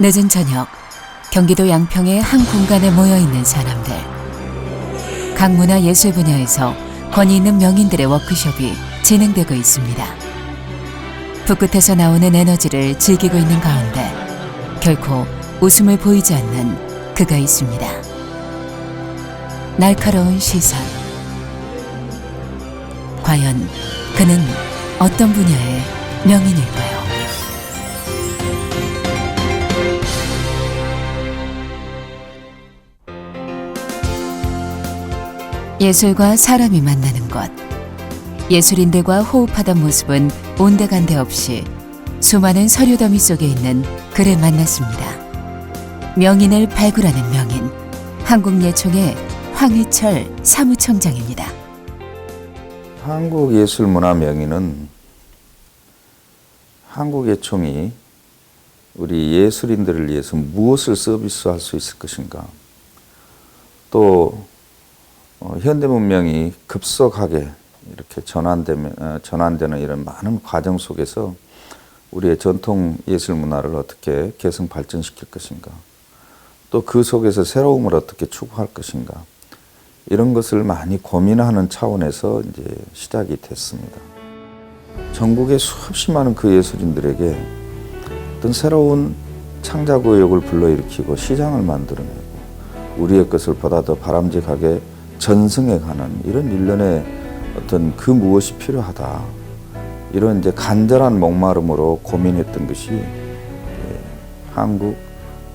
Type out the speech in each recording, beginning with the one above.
늦은 저녁 경기도 양평의 한 공간에 모여 있는 사람들. 각 문화 예술 분야에서 권위 있는 명인들의 워크숍이 진행되고 있습니다. 붓끝에서 나오는 에너지를 즐기고 있는 가운데 결코 웃음을 보이지 않는 그가 있습니다. 날카로운 시선. 과연 그는 어떤 분야의 명인일까요? 예술과 사람이 만나는 곳. 예술인들과 호흡하던 모습은 온데간데 없이 수많은 서류 더미 속에 있는 그를 만났습니다. 명인을 발굴하는 명인. 한국예총의 황희철 사무총장입니다. 한국 예술 문화 명인은 한국예총이 우리 예술인들을 위해서 무엇을 서비스할 수 있을 것인가 또 어, 현대 문명이 급속하게 이렇게 전환되면, 어, 전환되는 이런 많은 과정 속에서 우리의 전통 예술 문화를 어떻게 개성 발전시킬 것인가 또 그 속에서 새로움을 어떻게 추구할 것인가 이런 것을 많이 고민하는 차원에서 이제 시작이 됐습니다. 전국의 수없이 많은 그 예술인들에게 어떤 새로운 창작 의욕을 불러일으키고 시장을 만들어내고 우리의 것을 보다 더 바람직하게 전승해 가는 이런 일련의 어떤 그 무엇이 필요하다. 이런 이제 간절한 목마름으로 고민했던 것이 예, 한국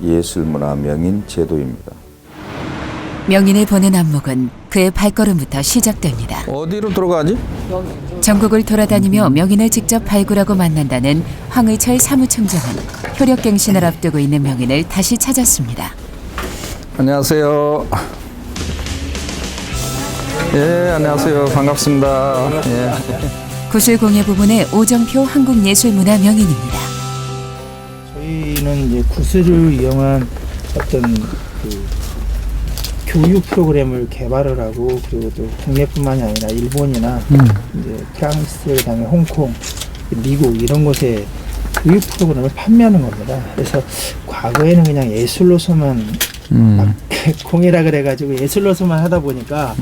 예술문화 명인 제도입니다. 명인을 보는 안목은 그의 발걸음부터 시작됩니다. 어디로 들어가지? 전국을 돌아다니며 명인을 직접 발굴하고 만난다는 황의철 사무총장은 효력갱신을 앞두고 있는 명인을 다시 찾았습니다. 안녕하세요. 예, 안녕하세요. 반갑습니다. 예. 구슬공예 부문의 오정표 한국예술문화 명인입니다. 저희는 이제 구슬을 이용한 어떤 그 교육 프로그램을 개발을 하고 그리고 또 국내뿐만이 아니라 일본이나 이제 프랑스 그다음에 홍콩 미국 이런 곳에 교육 프로그램을 판매하는 겁니다. 그래서 과거에는 그냥 예술로서만 막 공예라 그래가지고 예술로서만 하다 보니까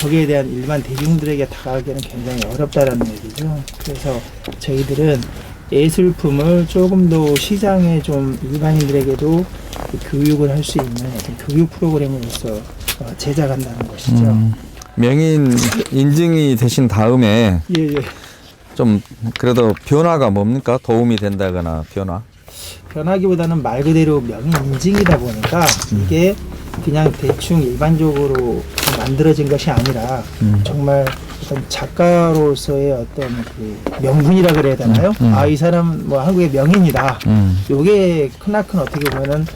거기에 대한 일반 대중들에게 다가가기는 굉장히 어렵다라는 얘기죠. 그래서 저희들은 예술품을 조금 더 시장에 좀 일반인들에게도 그 교육을 할 수 있는 교육 프로그램으로서 어, 제작한다는 것이죠. 음. 명인 인증이 되신 다음에 예, 예. 좀 그래도 변화가 뭡니까? 도움이 된다거나 변화? 변하기보다는 말 그대로 명인 인증이다 보니까 이게 그냥 대충 일반적으로 만들어진 것이 아니라 정말 어떤 작가로서의 어떤 그 명분이라 그래야 되나요? 아이 사람 뭐 한국의 명인이다. 음. 요게 크나큰 어떻게 보면은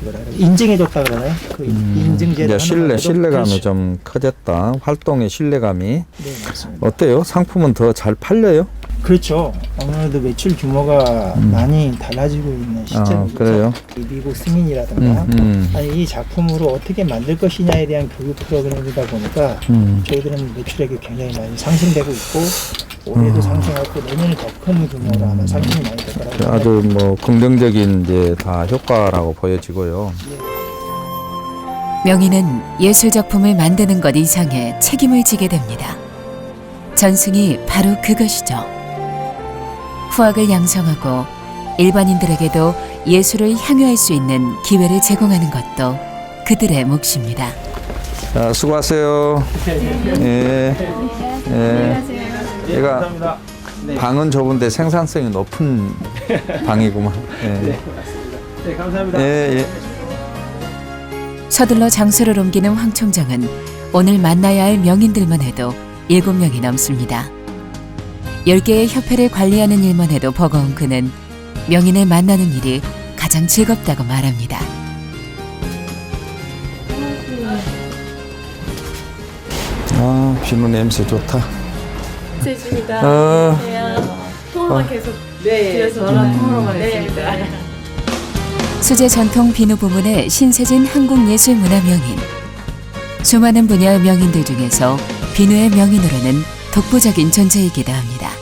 뭐라 그래 인증해줬다 그러나요? 그 이제 하는 신뢰 신뢰감이 그렇죠. 좀 커졌다. 활동의 신뢰감이 네 맞습니다. 어때요? 상품은 더 잘 팔려요? 그렇죠. 아무래도 매출 규모가 많이 달라지고 있는 시점이죠. 아, 그래요? 이 미국 승인이라든가 음, 음. 아니 이 작품으로 어떻게 만들 것이냐에 대한 교육 프로그램이다 보니까 음. 저희들은 매출액이 굉장히 많이 상승되고 있고 올해도 상승하고 내년에 더 큰 규모로 아마 상승이 많이 될 거라고 생각합니다. 아주 뭐 긍정적인 이제 다 효과라고 보여지고요. 명인은 예술 작품을 만드는 것 이상의 책임을 지게 됩니다. 전승이 바로 그것이죠. 후학을 양성하고 일반인들에게도 예술을 향유할 수 있는 기회를 제공하는 것도 그들의 몫입니다. 자, 수고하세요. 예. 예. 얘가 감사합니다. 네. 방은 좁은데 생산성이 높은 방이구만. 예. 네, 감사합니다. 예, 예. 서둘러 장소를 옮기는 황 총장은 오늘 만나야 할 명인들만 해도 일곱 명이 넘습니다. 열 개의 협회를 관리하는 일만 해도 버거운 그는 명인을 만나는 일이 가장 즐겁다고 말합니다. 아, 비누 냄새 좋다. 제주입니다. 어. 안녕하세요. 통화만 계속 네, 전화 통화만 했습니다. 수제 전통 비누 부문의 신세진 한국예술문화명인. 수많은 분야의 명인들 중에서 비누의 명인으로는 독보적인 존재이기도 합니다.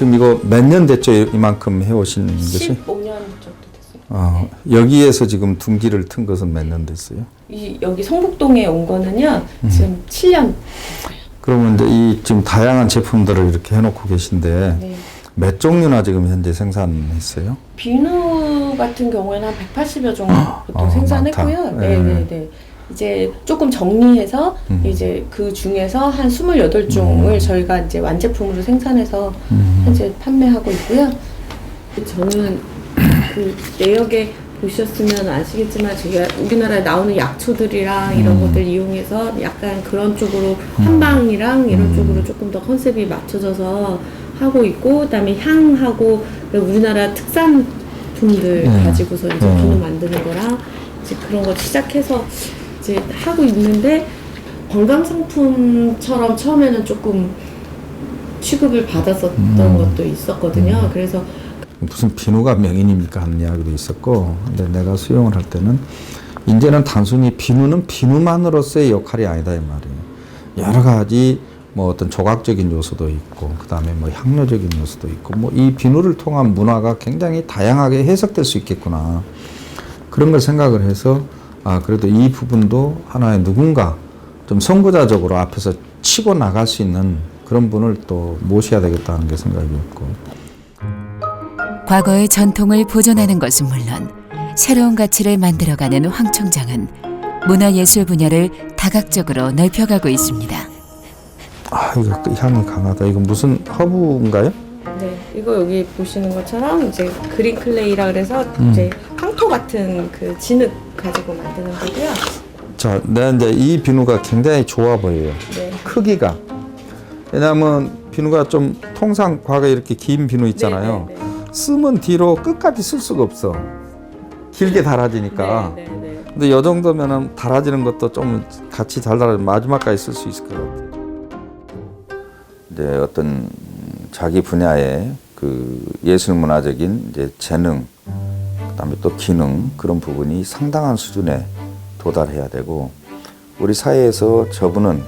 지금 이거 몇 년 됐죠? 이만큼 해오신 것이? 15년 정도 어, 여기에서 지금 둥기를 튼 것은 몇 년 됐어요? 이 여기 성북동에 온 거는요 지금 7년. 그러면 이제 이 지금 다양한 제품들을 이렇게 해놓고 계신데 네. 몇 종류나 지금 현재 생산했어요? 비누 같은 경우에는 한 180여 종부터 어, 생산했고요. 많다. 네, 네. 네, 네. 이제 조금 정리해서 음. 이제 그 중에서 한 28종을 저희가 이제 완제품으로 생산해서 음. 현재 판매하고 있고요. 저는 그 내역에 보셨으면 아시겠지만 저희가 우리나라에 나오는 약초들이랑 이런 음. 것들 이용해서 약간 그런 쪽으로 한방이랑 이런 음. 쪽으로 조금 더 컨셉이 맞춰져서 하고 있고 그다음에 향하고 우리나라 특산품들 음. 가지고서 이제 음. 비누 만드는 거랑 이제 그런 거 시작해서 이제 하고 있는데 건강 상품처럼 처음에는 조금 취급을 받았었던 음. 것도 있었거든요. 그래서 무슨 비누가 명인입니까? 하는 이야기도 있었고. 근데 내가 수용을 할 때는 이제는 단순히 비누는 비누만으로서의 역할이 아니다 이 말이에요. 여러 가지 뭐 어떤 조각적인 요소도 있고 그 다음에 뭐 향료적인 요소도 있고 뭐 이 비누를 통한 문화가 굉장히 다양하게 해석될 수 있겠구나. 그런 걸 생각을 해서 아 그래도 이 부분도 하나의 누군가 좀 선구자적으로 앞에서 치고 나갈 수 있는 그런 분을 또 모셔야 되겠다는 게 생각이었고 과거의 전통을 보존하는 것은 물론 새로운 가치를 만들어가는 황 총장은 문화예술 분야를 다각적으로 넓혀가고 있습니다. 아 이거 또 향이 강하다. 이거 무슨 허브인가요? 네, 이거 여기 보시는 것처럼 이제 그린 클레이라 그래서 음. 이제 황토 같은 그 진흙 가지고 만드는 거고요. 자, 내가 이제 이 비누가 굉장히 좋아 보여요. 네. 크기가. 왜냐하면 비누가 좀 통상 과거에 이렇게 긴 비누 있잖아요. 네, 네, 네. 쓰면 뒤로 끝까지 쓸 수가 없어. 길게 달아지니까. 네, 네, 네. 근데 이 정도면은 달아지는 것도 좀 같이 잘 달아지면 마지막까지 쓸 수 있을 것 같아요. 이제 어떤 자기 분야의 그 예술 문화적인 이제 재능, 그다음에 또 기능 그런 부분이 상당한 수준에 도달해야 되고 우리 사회에서 저분은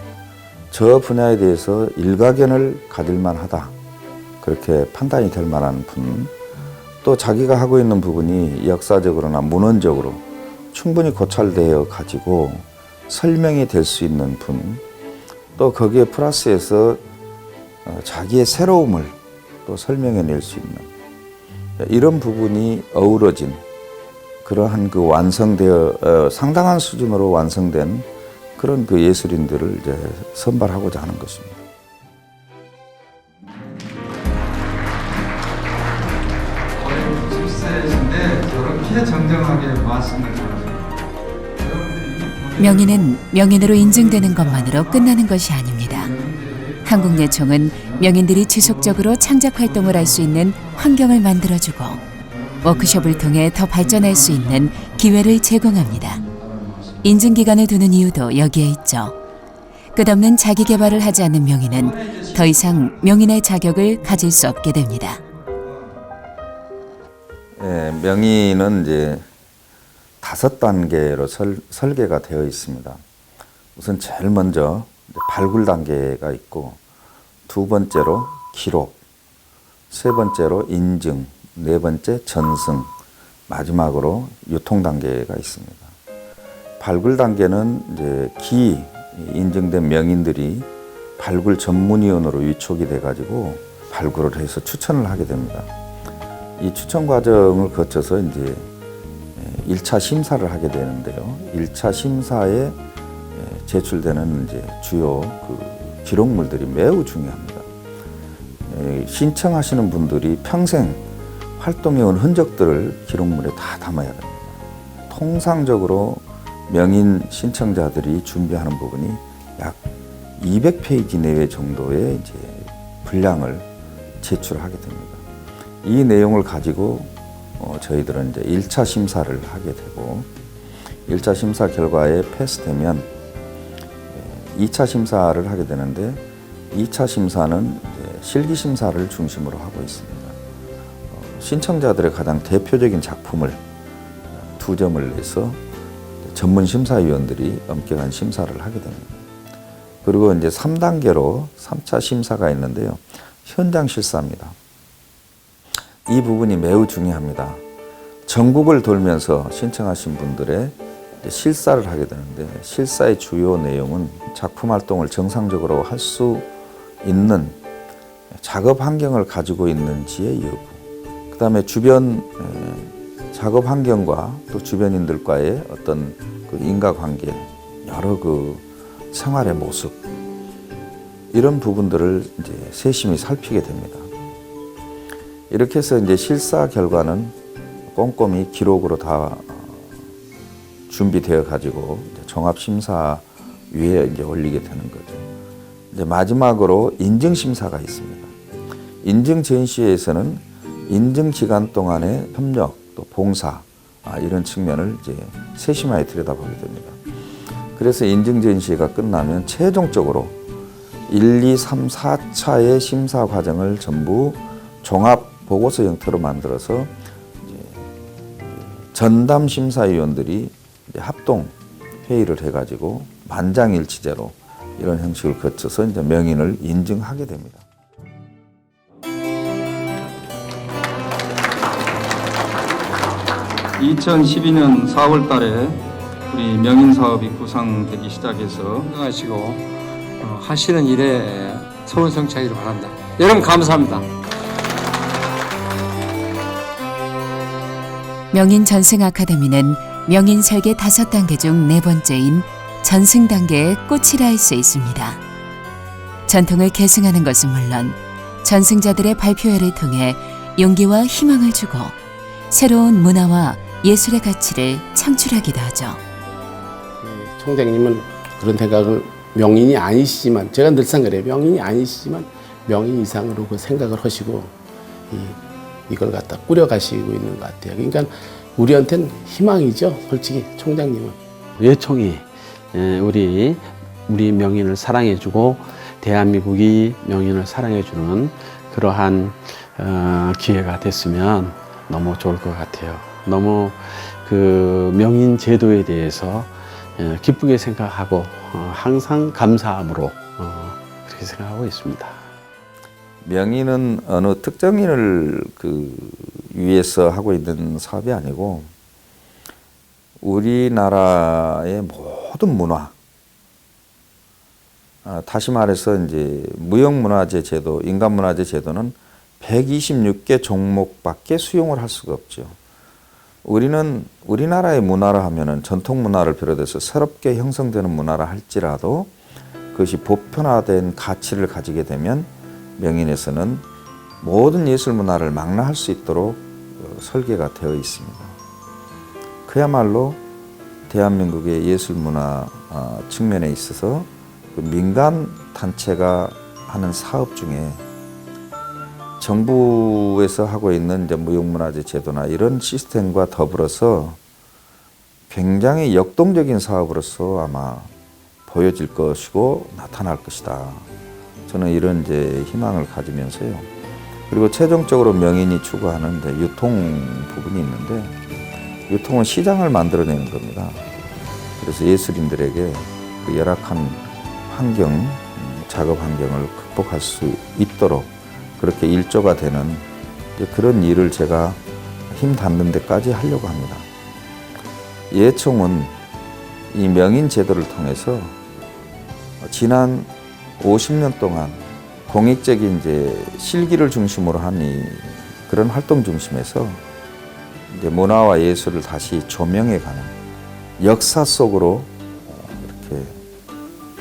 저 분야에 대해서 일가견을 가질 만하다. 그렇게 판단이 될 만한 분. 또 자기가 하고 있는 부분이 역사적으로나 문헌적으로 충분히 고찰되어 가지고 설명이 될 수 있는 분. 또 거기에 플러스해서 어, 자기의 새로움을 또 설명해 낼 수 있는 이런 부분이 어우러진 그러한 그 완성되어 어, 상당한 수준으로 완성된 그런 그 예술인들을 이제 선발하고자 하는 것입니다. 올해 90세이신데 저렇게 정정하게 말씀을 잘하십니다. 여러분들이 이 명인은 명인으로 인증되는 것만으로 끝나는 것이 아닙니다. 한국예총은 명인들이 지속적으로 창작 활동을 할 수 있는 환경을 만들어주고 워크숍을 통해 더 발전할 수 있는 기회를 제공합니다. 인증 기간을 두는 이유도 여기에 있죠. 끝없는 자기 개발을 하지 않는 명인은 더 이상 명인의 자격을 가질 수 없게 됩니다. 예, 명의는 이제 다섯 단계로 설, 설계가 되어 있습니다. 우선 제일 먼저 발굴 단계가 있고 두 번째로 기록, 세 번째로 인증, 네 번째 전승, 마지막으로 유통 단계가 있습니다. 발굴 단계는 이제 기 인증된 명인들이 발굴 전문위원으로 위촉이 돼가지고 발굴을 해서 추천을 하게 됩니다. 이 추천 과정을 거쳐서 이제 1차 심사를 하게 되는데요. 1차 심사에 제출되는 이제 주요 그 기록물들이 매우 중요합니다. 에, 신청하시는 분들이 평생 활동해온 흔적들을 기록물에 다 담아야 됩니다. 통상적으로 명인 신청자들이 준비하는 부분이 약 200페이지 내외 정도의 이제 분량을 제출하게 됩니다. 이 내용을 가지고 어, 저희들은 이제 1차 심사를 하게 되고 1차 심사 결과에 패스되면 2차 심사를 하게 되는데 2차 심사는 실기 심사를 중심으로 하고 있습니다. 어, 신청자들의 가장 대표적인 작품을 두 점을 내서 전문 심사위원들이 엄격한 심사를 하게 됩니다. 그리고 이제 3단계로 3차 심사가 있는데요. 현장 실사입니다. 이 부분이 매우 중요합니다. 전국을 돌면서 신청하신 분들의 실사를 하게 되는데 실사의 주요 내용은 작품 활동을 정상적으로 할 수 있는 작업 환경을 가지고 있는지의 여부, 그 다음에 주변 에, 작업 환경과 또 주변인들과의 어떤 그 인과관계, 여러 그 생활의 모습 이런 부분들을 이제 세심히 살피게 됩니다. 이렇게 해서 이제 실사 결과는 꼼꼼히 기록으로 다 어, 준비되어 가지고 종합 심사 위에 이제 올리게 되는 거죠. 이제 마지막으로 인증 심사가 있습니다. 인증 전시회에서는 인증 기간 동안의 협력 또 봉사 아, 이런 측면을 이제 세심하게 들여다보게 됩니다. 그래서 인증 전시회가 끝나면 최종적으로 1, 2, 3, 4차의 심사 과정을 전부 종합 보고서 형태로 만들어서 전담 심사위원들이 합동 회의를 해가지고 만장일치제로 이런 형식을 거쳐서 이제 명인을 인증하게 됩니다. 2012년 4월 달에 우리 명인 사업이 구상되기 시작해서 건강하시고 어, 하시는 일에 소원성취하기를 바랍니다. 여러분 감사합니다. 명인 전승 아카데미는 명인 설계 다섯 단계 중 네 번째인 전승 단계의 꽃이라 할 수 있습니다. 전통을 계승하는 것은 물론 전승자들의 발표회를 통해 용기와 희망을 주고 새로운 문화와 예술의 가치를 창출하기도 하죠. 총장님은 그런 생각을 명인이 아니시지만 제가 늘상 그래요. 명인이 아니시지만 명인 이상으로 그 생각을 하시고 이, 이걸 갖다 꾸려가시고 있는 것 같아요. 그러니까 우리한테는 희망이죠. 솔직히 총장님은. 예총이 에, 우리 우리 명인을 사랑해주고 대한민국이 명인을 사랑해주는 그러한 어, 기회가 됐으면 너무 좋을 것 같아요. 너무 그 명인 제도에 대해서 에, 기쁘게 생각하고 어, 항상 감사함으로 어, 그렇게 생각하고 있습니다. 명인은 어느 특정인을 그 위해서 하고 있는 사업이 아니고 우리나라의 모든 문화 아, 다시 말해서 이제 무형문화재 제도, 인간문화재 제도는 126개 종목밖에 수용을 할 수가 없죠. 우리는 우리나라의 문화라 하면은 전통 문화를 비롯해서 새롭게 형성되는 문화라 할지라도 그것이 보편화된 가치를 가지게 되면 명인에서는 모든 예술 문화를 망라할 수 있도록 어, 설계가 되어 있습니다. 그야말로 대한민국의 예술 문화 어, 측면에 있어서 그 민간 단체가 하는 사업 중에 정부에서 하고 있는 이제 무형문화재 제도나 이런 시스템과 더불어서 굉장히 역동적인 사업으로서 아마 보여질 것이고 나타날 것이다. 저는 이런 이제 희망을 가지면서요. 그리고 최종적으로 명인이 추구하는 유통 부분이 있는데 유통은 시장을 만들어내는 겁니다. 그래서 예술인들에게 그 열악한 환경, 음, 작업 환경을 극복할 수 있도록 그렇게 일조가 되는 그런 일을 제가 힘 닿는 데까지 하려고 합니다. 예총은 이 명인 제도를 통해서 지난 50년 동안 공익적인 이제 실기를 중심으로 한이 그런 활동 중심에서 이제 문화와 예술을 다시 조명해가는 역사 속으로 어, 이렇게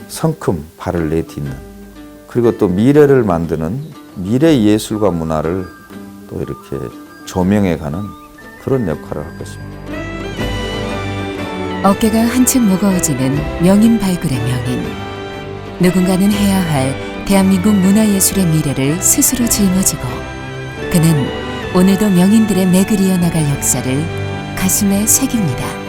성큼 발을 내딛는 그리고 또 미래를 만드는 미래 예술과 문화를 또 이렇게 조명해가는 그런 역할을 할 것입니다. 어깨가 한층 무거워지는 명인 발굴의 명인. 누군가는 해야 할 대한민국 문화예술의 미래를 스스로 짊어지고 그는 오늘도 명인들의 맥을 이어나갈 역사를 가슴에 새깁니다.